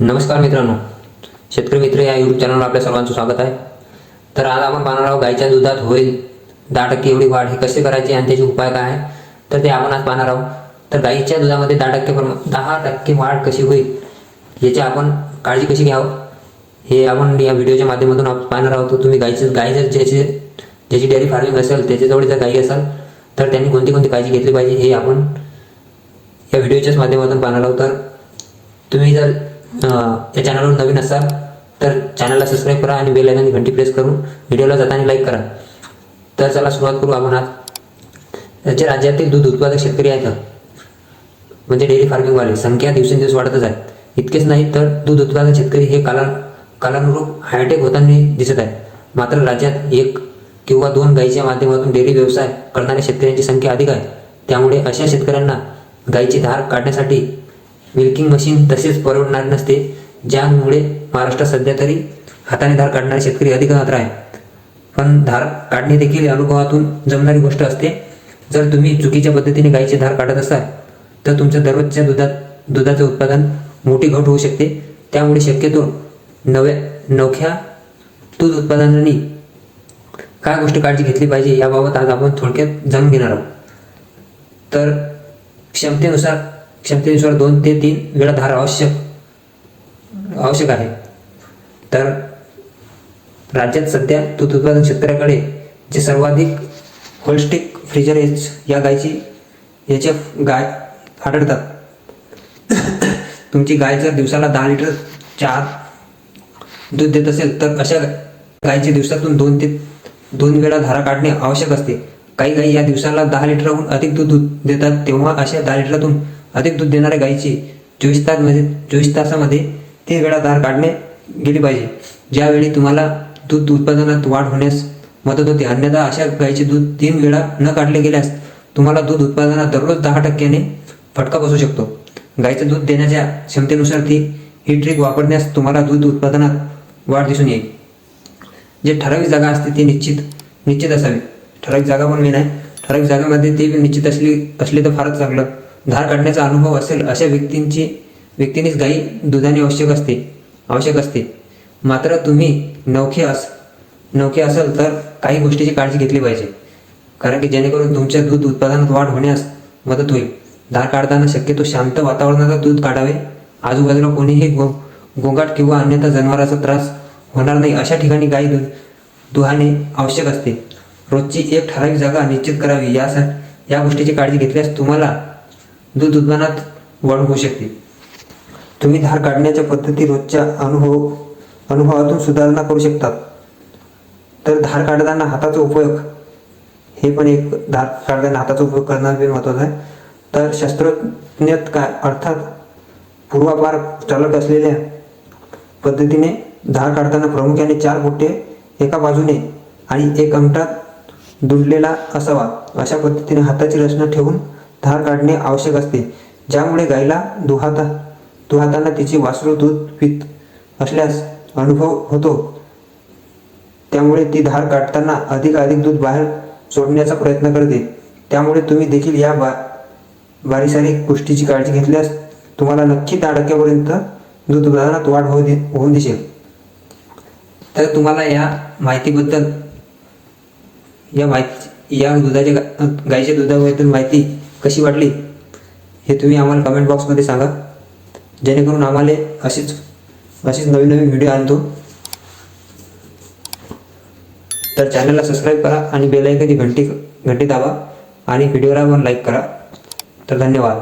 नमस्कार मित्रांनो. शेतकरी मित्र या यूट्यूब चॅनलवर आपल्या सर्वांचं स्वागत आहे. तर आज आपण पाहणार आहोत गाईच्या दुधात होईल दहा टक्के एवढी वाढ हे कसे करायचे आणि त्याचे उपाय काय आहे तर ते आपण आज पाहणार आहोत. तर गाईच्या दुधामध्ये दहा टक्के प्रमाण दहा टक्के वाढ कशी होईल याची आपण काळजी कशी घ्यावं हे आपण या व्हिडिओच्या माध्यमातून आपण पाहणार आहोत. तर तुम्ही गाईचं गाई जर ज्याची ज्याची डेअरी फार्मिंग असेल त्याच्याजवळ जर गाई असेल तर त्यांनी कोणती कोणती काळजी घेतली पाहिजे हे आपण या व्हिडिओच्याच माध्यमातून पाहणार आहोत. तर तुम्ही जर या चॅनलवर नवीन असाल तर चॅनलला सबस्क्राईब करा आणि बेल आयकॉनची घंटी प्रेस करून व्हिडिओला जाताना लाईक करा. तर चला सुरुवात करू आपण आज. जे राज्यातील दूध उत्पादक शेतकरी आहेत म्हणजे डेअरी फार्मिंगवाले संख्या दिवसेंदिवस वाढतच आहेत इतकेच नाही तर दूध उत्पादक शेतकरी हे काला कालानुरूप हायटेक होताना दिसत आहे मात्र राज्यात एक किंवा दोन गायीच्या माध्यमातून डेअरी व्यवसाय करणाऱ्या शेतकऱ्यांची संख्या अधिक आहे. त्यामुळे अशा शेतकऱ्यांना गायीची धार काढण्यासाठी मिल्किंग मशीन तसेच परवडणार नसते ज्यामुळे महाराष्ट्रात सध्या तरी हाताने धार काढणारे शेतकरी अधिक मात्र आहे. पण धार काढणे देखील अनुभवातून जमणारी गोष्ट असते. जर तुम्ही चुकीच्या पद्धतीने गायीची धार काढत असाल तर तुमच्या दररोजच्या दुधात दुधाचे उत्पादन मोठी घट होऊ शकते. त्यामुळे शक्यतो नव्या नवख्या दूध उत्पादनांनी काय गोष्टी काळजी घेतली पाहिजे याबाबत आज आपण थोडक्यात जाणून घेणार आहोत. तर क्षमतेनुसार क्षमतेनुसार दोन ते तीन वेळा धार आवश्यक आवश्यक आहे. तर राज्यात सध्या दूध उत्पादन क्षेत्राकडे जे सर्वाधिक होलस्टिक फ्रीजर या गायची याचे गाय आढळतात. तुमची गाय जर दिवसाला दहा लिटर चार दूध देत असेल तर अशा गायीचे दिवसातून दोन ते दोन वेळा धारा काढणे आवश्यक असते. काही गायी या दिवसाला दहा लिटरहून अधिक दूध दूध देतात तेव्हा अशा दहा लिटरातून अधिक दूध देणाऱ्या गायीची चोवीस तासमध्ये चोवीस तासामध्ये तीन वेळा धार काढणे गेली पाहिजे. ज्यावेळी तुम्हाला दूध उत्पादनात वाढ होण्यास मदत होते. अन्यथा अशा गायीचे दूध तीन वेळा न काढले गेल्यास तुम्हाला दूध उत्पादनात दररोज दहा टक्क्याने फटका बसू शकतो. गायीचं दूध देण्याच्या क्षमतेनुसार ती ही ट्रिक वापरण्यास तुम्हाला दूध उत्पादनात वाढ दिसून येईल. जे ठराविक जागा असते ती निश्चित निश्चित असावी. ठराविक जागा पण मेन आहे ठराविक जागेमध्ये ती निश्चित असली असली तर फारच चांगलं. धार काढण्याचा अनुभव असेल अशा व्यक्तींची व्यक्तीनेच गाई दुधाने आवश्यक असते आवश्यक असते. मात्र तुम्ही नवखे अस नवखे असाल तर काही गोष्टीची काळजी घेतली पाहिजे. कारण की जेणेकरून तुमच्या दूध उत्पादनात वाढ होण्यास मदत होईल. धार काढताना शक्यतो शांत वातावरणात दूध काढावे. आजूबाजूला कोणीही गो गोंगाट किंवा अन्यथा जनावराचा त्रास होणार नाही. अशा ठिकाणी गाई दूध दुहाने आवश्यक असते. रोजची एक ठराविक जागा निश्चित करावी. यासाठी या गोष्टीची काळजी घेतल्यास तुम्हाला दूध उत्पादनात वाढ होऊ शकते. तुम्ही धार काढण्याच्या पद्धती रोजच्या अनुभव अनुभवातून सुधारणा करू शकतात. तर धार काढताना हाताचा उपयोग हे पण एक धार काढताना हाताचा उपयोग करणं हे महत्त्वाचं आहे. तर शास्त्रज्ञात काय अर्थात पूर्वापार चालत असलेल्या पद्धतीने धार काढताना प्रामुख्याने चार बोटे एका बाजूने आणि एक अंगठात दुडलेला असावा. अशा पद्धतीने हाताची रचना ठेवून धार काढणे आवश्यक असते. ज्यामुळे गायीला दुहाता दुहाताना तिचे वासरू दूध पित असल्यास अनुभव होतो. त्यामुळे ती धार काढताना अधिक अधिक दूध बाहेर सोडण्याचा प्रयत्न करते. त्यामुळे तुम्ही देखील या बा बारीसारीक गोष्टीची काळजी घेतल्यास तुम्हाला नक्की दहा टक्क्यापर्यंत दूध उत्पादनात वाढ होऊ दे होऊन दिसेल. तर तुम्हाला या माहितीबद्दल या माहिती या दुधाच्या गाईच्या दुधाबद्दल माहिती कशी वाटली? हे तुम्ही आम्हाला कमेंट बॉक्समध्ये सांगा. जेणेकरून आम्हाला अशीच अशीच नवीन नवीन व्हिडिओ आणतो. तर चॅनलला सबस्क्राईब करा आणि बेल घंटी घंटी दाबा आणि व्हिडिओला पण लाईक करा. तर धन्यवाद.